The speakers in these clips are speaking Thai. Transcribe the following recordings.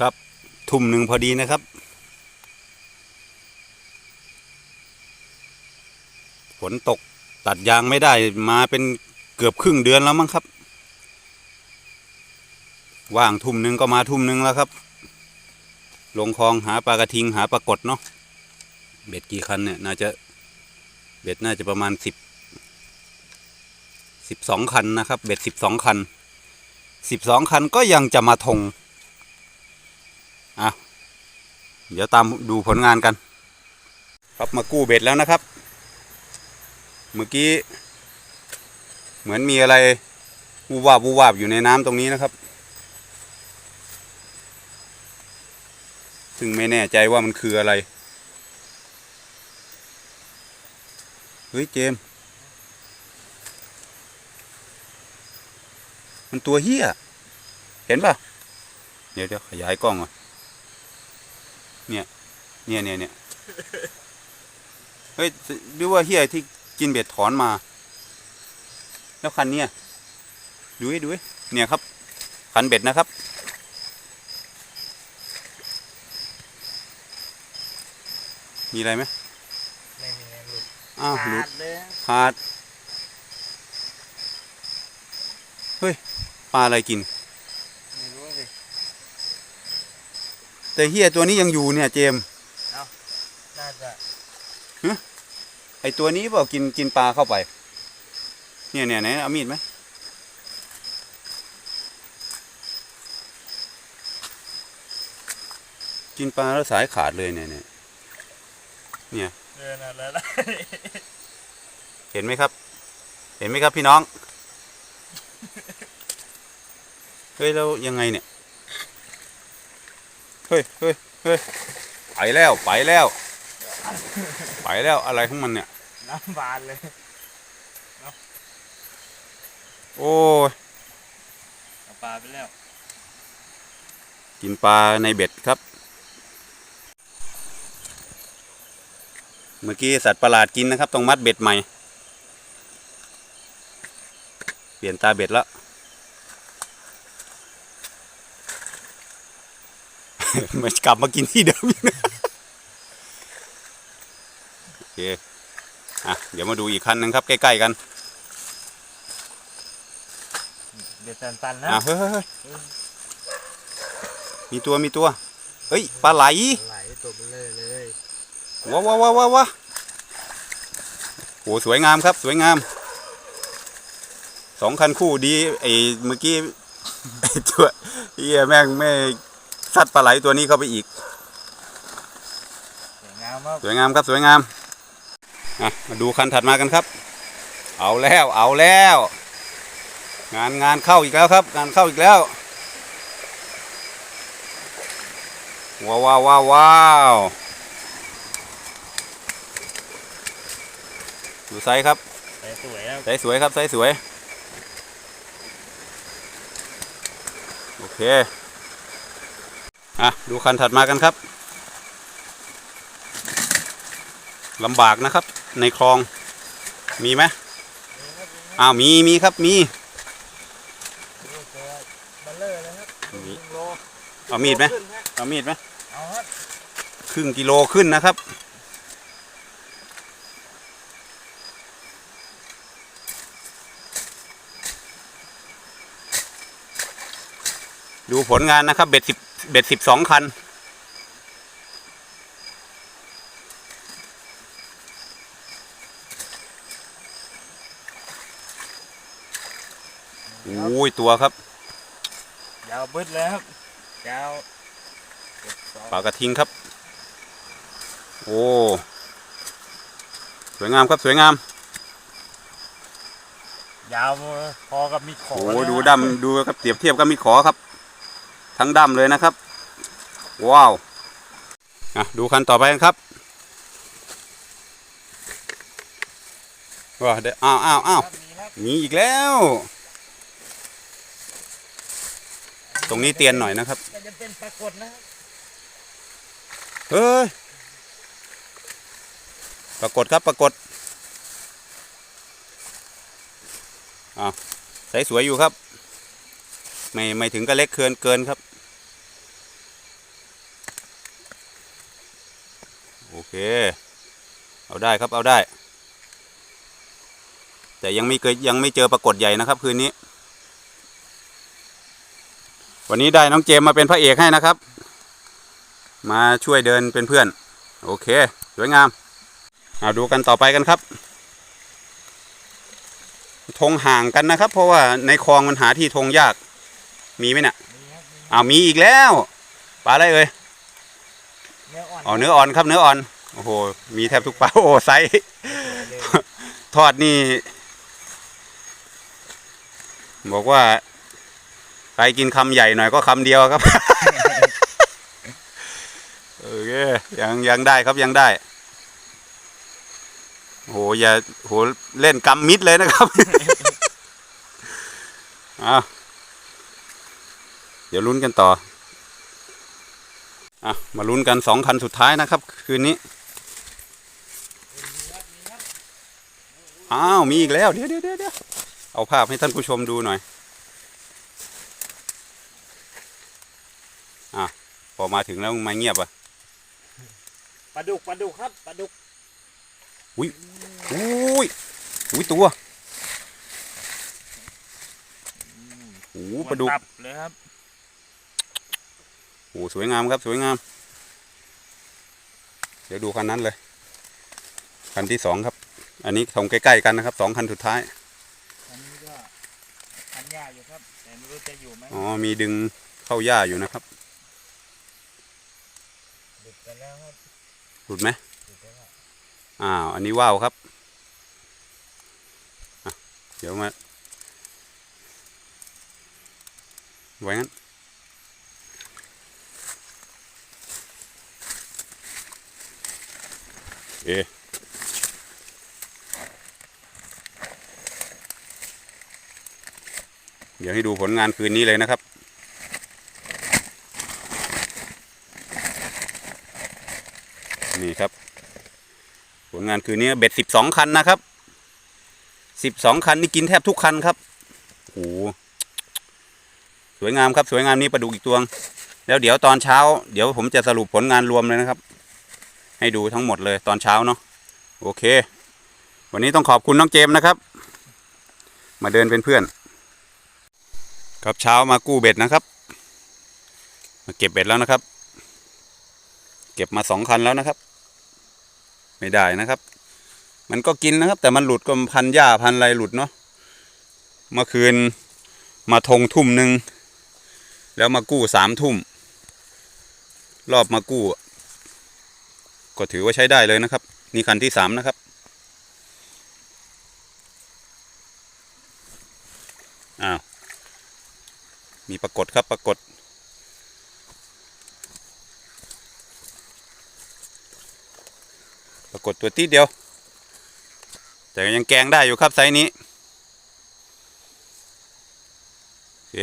ครับ ทุ่มหนึ่งพอดีนะครับ ฝนตกตัดยางไม่ได้มาเป็นเกือบครึ่งเดือนแล้วมั้งครับ ว่างทุ่มหนึ่งก็มาทุ่มหนึ่งแล้วครับ ลงคลองหาปลากระทิงหาปลากดเนาะเบ็ดกี่คันเนี่ยน่าจะเบ็ดน่าจะประมาณสิบสิบสองคันนะครับ เบ็ดสิบสองคันสิบสองคันก็ยังจะมาทง อะเดี๋ยวตามดูผลงานกัน ครับมากู้เบ็ดแล้วนะครับ เมื่อกี้ เหมือนมีอะไรวูบวาบวูบวาบอยู่ในน้ำตรงนี้นะครับ ซึ่งไม่แน่ใจว่ามันคืออะไร เฮ้ยเจม มันตัวเฮี้ย เห็นป่ะ เดี๋ยวเดี๋ยวขยายกล้องก่อน เนี่ย เนี่ยเนี่ยเนี่ยเฮ้ยหรือว่าเฮียที่กินเบ็ดถอนมา แล้วคันเนี้ยดูให้ดูให้เนี่ยครับ คันเบ็ดนะครับ มีอะไรไหมไม่มีหลุดอ้าวหลุขาดดเลยขาด เฮ้ย ปลาอะไรกิน ไม่รู้สิ แต่เฮียตัวนี้ยังอยู่เนี่ยเจมส์น่าจะไอตัวนี้เปล่ากินกินปลาเข้าไป เนี่ยเนี่ยไหนเอามีดไหมกินปลาแล้วสายขาดเลยเนี่ยเนี่ยเนี่ยเดินอะไรแล้วเห็นไหมครับ เห็นไหมครับพี่น้อง เฮ้ยแล้วยังไงเนี่ย เฮ้ยเฮ้ยเฮ้ยไปแล้วไปแล้ว ไปแล้วอะไรของมันเนี่ย น้ำบานเลย โอ้ยเอาปลาไปแล้ว กินปลาในเบ็ดครับ เมื่อกี้สัตว์ประหลาดกินนะครับ ต้องมัดเบ็ดใหม่ เปลี่ยนตาเบ็ดแล้ว มันกลับมากินที่เดิมอีกนะโอเคอะเดี๋ยวมาดูอีกคันหนึงครับ ใกล้ๆกันเดี๋ยวตันๆนะอะเฮ้ยเฮ้ยเฮ้ยมีตัวมีตัว เฮ้ยปลาไหลไหลตัวเบลอเลยว้าวว้าวว้าวว้าวว้าวโหสวยงามครับ สวยงามสองคันคู่ดีไอ้เมื่อกี้ไอ้ตัวเฮียแม่งไม่ ซัดปลาไหลตัวนี้เข้าไปอีก สวยงามมากสวยงามครับสวยงามอะมาดูคันถัดมากันครับ เอาแล้วเอาแล้ว งานงานเข้าอีกแล้วครับ งานเข้าอีกแล้วว้าวว้าวว้าวว้าวดูไซส์ครับแต่สวยแล้วไซส์สวยครับไซส์สวย โอเค อะดูคันถัดมากันครับลำบากนะครับ ในคลองมีไหมอ้าวมีมีครับมีตัวเบลอเลยครับมีครึ่งโลเอามีดไหมเอามีดไหมครึ่งกิโลขึ้นนะครับ ดูผลงานนะครับ เบ็ดสิบเบ็ดสิบสองคัน โอ้ย ตัวครับ ยาวบึ้ดเลยครับ ยาวเจ็ดสองปลากระทิงครับ โอ้ สวยงามครับสวยงาม ยาวพอกับมีขอโอ้เลยดูนะดำดูครับเปรียบเทียบกับมีขอครับ ทั้งดำเลยนะครับ ว้าวดูคันต่อไปครับว้าเดี๋ยวอ้าวอ้าวอ้าวมีอีกแล้ว ตรงนี้เตียนหน่อยนะครับจะเป็นปรากฏนะครับเฮ้ยปรากฏครับปรากฏอ้าวใสสวยอยู่ครับ ไม่ไม่ถึงกับเล็กเกินเกินครับ เค เอาได้ครับเอาได้ แต่ยังไม่เคยยังไม่เจอปรากฏใหญ่นะครับคืนนี้ วันนี้ได้น้องเจมมาเป็นพระเอกให้นะครับ มาช่วยเดินเป็นเพื่อน โอเค สวยงามเอาดูกันต่อไปกันครับธงห่างกันนะครับ เพราะว่าในคลองมันหาที่ธงยาก มีไหมเนี่ยนี่ครับนี่อ้าวมีอีกแล้วปลาอะไรเอ่ยเนื้ออ่อนอ๋อเนื้ออ่อนครับเนื้ออ่อน โอ้โห มีแทบทุกปลาโอ้ไซส์ทอดนี่ บอกว่าใครกินคำใหญ่หน่อยก็คำเดียวครับโอเคยังยังได้ครับยังได้โหอย่าโหเล่นกำมิดเลยนะครับอะเดี๋ยวลุ้นกันต่ออะมาลุ้นกันสองคันสุดท้ายนะครับ คืนนี้ อ้าวมีอีกแล้วเดี๋ยวเดี๋ยวเดี๋ยวเดี๋ยวเอาภาพให้ท่านผู้ชมดูหน่อยอะพอมาถึงแล้วมาเงียบอะปลาดุกปลาดุกครับปลาดุกอุ้ยอุ้ยตัวโอ้โหปลาดุกตับเลยครับโอ้โหสวยงามครับสวยงาม เดี๋ยวดูคันนั้นเลย คันที่สองครับ อันนี้ทงใกล้ๆกันนะครับสองคันสุดท้ายอันนี้ก็ทันยาอยู่ครับแต่ไม่รู้จะอยู่ไหมอ๋อมีดึงเข้าหญ้าอยู่นะครับดุกไปแล้วครับหลุดไหมดุกไปแล้วอ้าวอันนี้ว่าวครับอะเดี๋ยวมาไว้งั้นเอ เดี๋ยวให้ดูผลงานคืนนี้เลยนะครับ นี่ครับ ผลงานคืนนี้เบ็ดสิบสองคันนะครับสิบสองคันนี่กินแทบทุกคันครับโอ้โหสวยงามครับสวยงามนี่ปลาดุกอีกตัวง แล้วเดี๋ยวตอนเช้า เดี๋ยวผมจะสรุปผลงานรวมเลยนะครับ ให้ดูทั้งหมดเลยตอนเช้าเนาะโอเค วันนี้ต้องขอบคุณน้องเจมส์นะครับ มาเดินเป็นเพื่อน ครับเช้ามากู้เบ็ดนะครับ มาเก็บเบ็ดแล้วนะครับ เก็บมาสองคันแล้วนะครับ ไม่ได้นะครับ มันก็กินนะครับ แต่มันหลุดก็พันหญ้าพันอะไรหลุดเนาะเมื่อคืนมาทงทุ่มหนึ่งแล้วมากู้สามทุ่ม รอบมากู้ ก็ถือว่าใช้ได้เลยนะครับ นี่คันที่สามนะครับ อ้าว มีปรากฏครับปรากฏปรากฏตัวที่เดียว แต่ยังแกงได้อยู่ครับไซส์นี้โอเค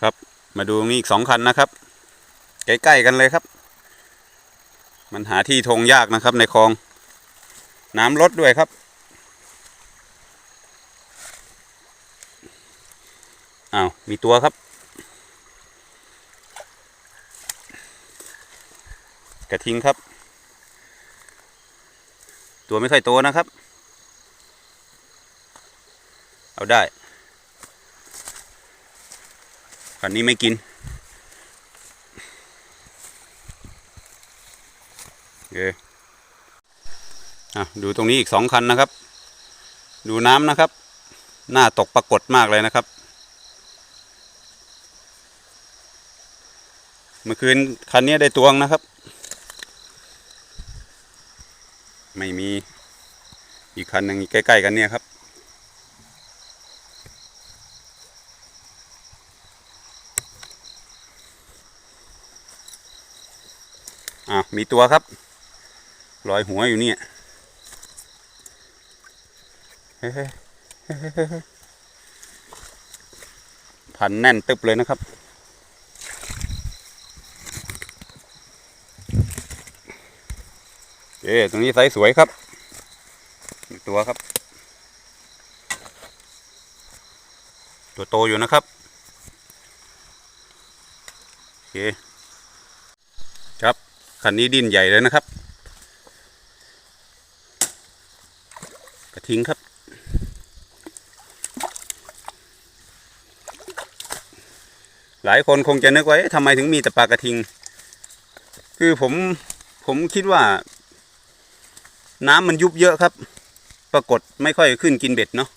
ครับ มาดูตรงนี้อีกสองคันนะครับ ใกล้ๆกันเลยครับ มันหาที่ทงยากนะครับในคลอง น้ำลดด้วยครับ อ้าวมีตัวครับ กระทิงครับ ตัวไม่ค่อยโตนะครับ เอาได้คันนี้ไม่กินโอเคอะดูตรงนี้อีกสองคันนะครับ ดูน้ำนะครับ หน้าตกปรากฏมากเลยนะครับ เมื่อคืนคันนี้ได้ตวงนะครับ ไม่มีอีกคันหนึ่งใกล้ ๆ กันเนี่ยครับ อะมีตัวครับลอยหัวอยู่เนี่ยเฮ้ยๆพันแน่นตึบเลยนะครับ เอ๊ ตรงนี้ไซส์สวยครับตัวครับ ตัวโตอยู่นะครับโอเคครับคันนี้ดินใหญ่เลยนะครับ กระทิงครับหลายคนคงจะนึกว่าทำไมถึงมีแต่ปลากระทิง คือผมผมคิดว่า น้ำมันยุบเยอะครับ ปรากฏไม่ค่อยขึ้นกินเบ็ดเนาะ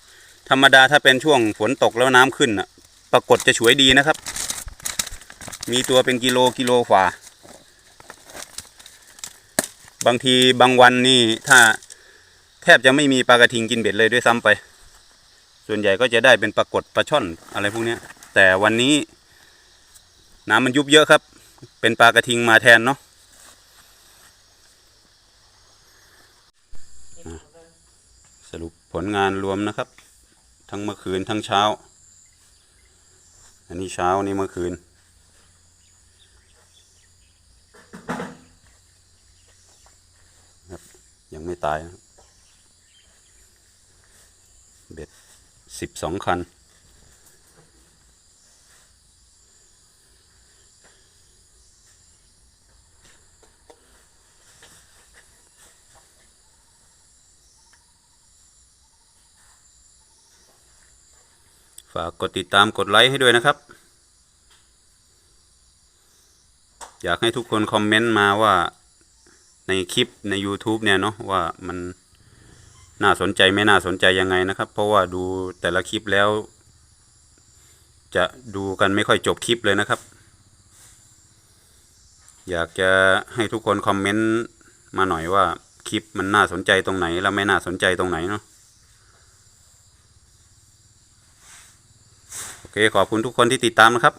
ธรรมดาถ้าเป็นช่วงฝนตกแล้วน้ำขึ้นอะ ปรากฏจะฉวยดีนะครับ มีตัวเป็นกิโลกิโลฝ่าบางทีบางวันนี่ถ้าแทบจะไม่มีปลากระทิงกินเบ็ดเลยด้วยซ้ำไป ส่วนใหญ่ก็จะได้เป็นปลากดปลาช่อนอะไรพวกเนี้ยแต่วันนี้น้ำมันยุบเยอะครับ เป็นปลากระทิงมาแทนเนาะ สรุป ผลงานรวมนะครับ ทั้งเมื่อคืนทั้งเช้า อันนี้เช้านี่เมื่อคืน ยังไม่ตาย เบ็ดสิบสองคัน ฝากกดติดตามกดไลค์ให้ด้วยนะครับ อยากให้ทุกคนคอมเมนต์มาว่าในคลิปใน YouTube เนี่ยเนาะว่ามันน่าสนใจไม่น่าสนใจยังไงนะครับ เพราะว่าดูแต่ละคลิปแล้ว จะดูกันไม่ค่อยจบคลิปเลยนะครับ อยากจะให้ทุกคนคอมเมนต์มาหน่อยว่าคลิปมันน่าสนใจตรงไหน แล้วไม่น่าสนใจตรงไหนเนาะ โอ เคขอบคุณทุกคนที่ติดตามนะครับ